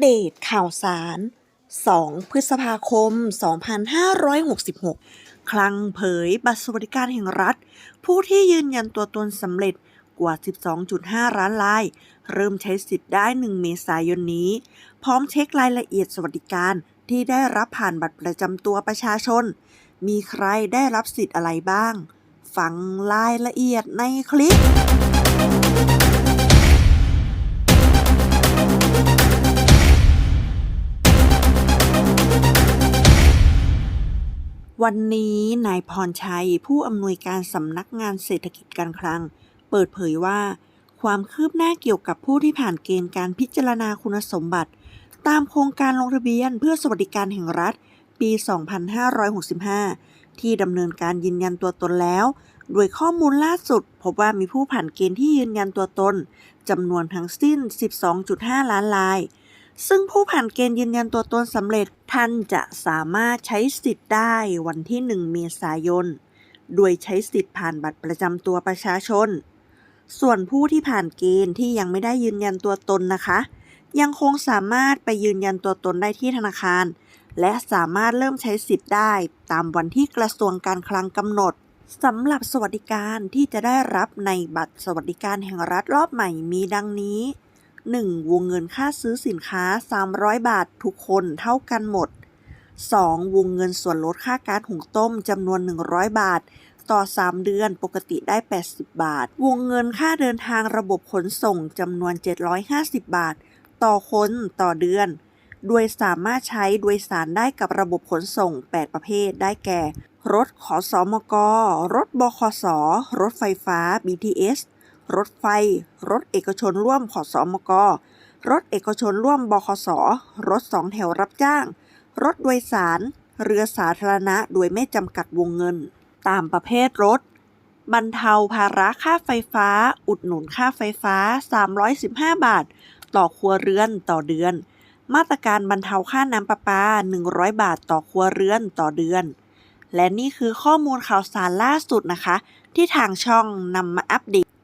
เดตข่าวสาร 2 พฤษภาคม 2566 คลังเผยบัตรสวัสดิการแห่งรัฐ ผู้ที่ยืนยันตัวตนสำเร็จกว่า 12.5 ล้านราย เริ่มใช้สิทธิ์ได้ 1 เมษายนนี้ พร้อมเช็ครายละเอียดสวัสดิการที่ได้รับผ่านบัตรประจำตัวประชาชน มีใครได้รับสิทธิ์อะไรบ้าง ฟังรายละเอียดในคลิป วันนี้นายพรชัย ผู้อำนวยการสำนักงานเศรษฐกิจการคลัง เปิดเผยว่า ความคืบหน้าเกี่ยวกับผู้ที่ผ่านเกณฑ์การพิจารณาคุณสมบัติ ตามโครงการลงทะเบียนเพื่อสวัสดิการแห่งรัฐ ปี 2565 ที่ดำเนินการยืนยันตัวตนแล้ว โดยข้อมูลล่าสุด พบว่ามีผู้ผ่านเกณฑ์ที่ยืนยันตัวตนจำนวนทั้งสิ้น 12.5 ล้านราย ซึ่งผู้ผ่านเกณฑ์ยืนยันตัวตนสำเร็จท่านจะสามารถใช้สิทธิ์ได้วันที่ 1 เมษายน โดยใช้สิทธิ์ผ่านบัตรประจำตัวประชาชน ส่วนผู้ที่ผ่านเกณฑ์ที่ยังไม่ได้ยืนยันตัวตนนะคะ ยังคงสามารถไปยืนยันตัวตนได้ที่ธนาคาร และสามารถเริ่มใช้สิทธิ์ได้ตามวันที่กระทรวงการคลังกำหนดสำหรับสวัสดิการที่จะได้รับในบัตรสวัสดิการแห่งรัฐรอบใหม่มีดังนี้ 1. วงเงินค่าซื้อสินค้า 300 บาททุกคนเท่ากันหมด 2. วงเงินส่วนลดค่าการหุงต้มจำนวน 100 บาท ต่อ 3 เดือนปกติได้ 80 บาท วงเงินค่าเดินทางระบบขนส่งจำนวน 750 บาท ต่อคนต่อเดือน โดยสามารถใช้โดยสารได้กับระบบขนส่ง 8 ประเภทได้แก่ รถขอสอมก รถบขสรถไฟฟ้า BTS รถไฟ รถเอกชนร่วมขอสอมก รถเอกชนร่วมบขสรถสองแถวรับจ้าง รถโดยสาร เรือสาธารณะโดยไม่จำกัดวงเงิน ตามประเภทรถ บรรเทาภาระค่าไฟฟ้า อุดหนุนค่าไฟฟ้า 315 บาท ต่อครัวเรือนต่อเดือน มาตรการบรรเทาค่าน้ำประปา 100 บาทต่อครัวเรือนต่อเดือนและนี่คือข้อมูลข่าวสารล่าสุดนะคะ ที่ทางช่องนำมาอัปเดต